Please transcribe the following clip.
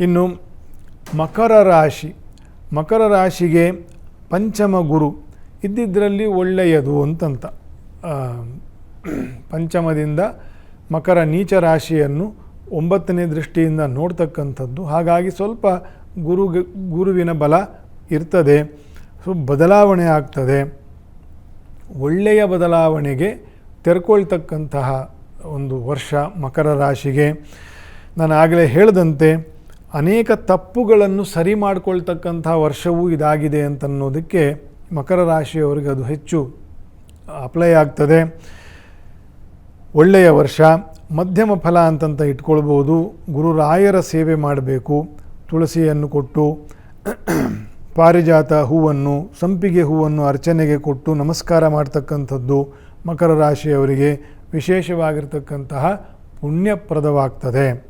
ಇನ್ನು ಮಕರ ರಾಶಿ. ಮಕರ ರಾಶಿಗೆ ಪಂಚಮ ಗುರು. ಇದ್ದಿದ್ದರಲ್ಲಿ ಒಳ್ಳೆಯದು ಅಂತಂತ. ಪಂಚಮದಿಂದ ಮಕರ ನೀಚ ರಾಶಿಯನ್ನು ಒಂಬತ್ತನೇ ದೃಷ್ಟಿಯಿಂದ ನೋಡ್ತಕ್ಕಂಥದ್ದು. ಹಾಗಾಗಿ ಸ್ವಲ್ಪ ಗುರು, ಗುರುವಿನ ಬಲ ಇರ್ತದೆ. ಸೊ, ಬದಲಾವಣೆ ಆಗ್ತದೆ. ಒಳ್ಳೆಯ ಬದಲಾವಣೆಗೆ ತೆರ್ಕೊಳ್ತಕ್ಕಂತಹ ಒಂದು ವರ್ಷ ಮಕರ ರಾಶಿಗೆ. ನಾನು ಆಗಲೇ ಹೇಳಿದಂತೆ ಅನೇಕ ತಪ್ಪುಗಳನ್ನು ಸರಿ ಮಾಡಿಕೊಳ್ತಕ್ಕಂಥ ವರ್ಷವೂ ಇದಾಗಿದೆ ಅಂತನ್ನೋದಕ್ಕೆ ಮಕರ ರಾಶಿಯವರಿಗೆ ಅದು ಹೆಚ್ಚು ಅಪ್ಲೈ ಆಗ್ತದೆ. ಒಳ್ಳೆಯ ವರ್ಷ, ಮಧ್ಯಮ ಫಲ ಅಂತಂತ ಇಟ್ಕೊಳ್ಬೋದು. ಗುರುರಾಯರ ಸೇವೆ ಮಾಡಬೇಕು. ತುಳಸಿಯನ್ನು ಕೊಟ್ಟು, ಪಾರಿಜಾತ ಹೂವನ್ನು, ಸಂಪಿಗೆ ಹೂವನ್ನು ಅರ್ಚನೆಗೆ ಕೊಟ್ಟು ನಮಸ್ಕಾರ ಮಾಡ್ತಕ್ಕಂಥದ್ದು ಮಕರ ರಾಶಿಯವರಿಗೆ ವಿಶೇಷವಾಗಿರ್ತಕ್ಕಂತಹ ಪುಣ್ಯಪ್ರದವಾಗ್ತದೆ.